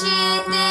жити.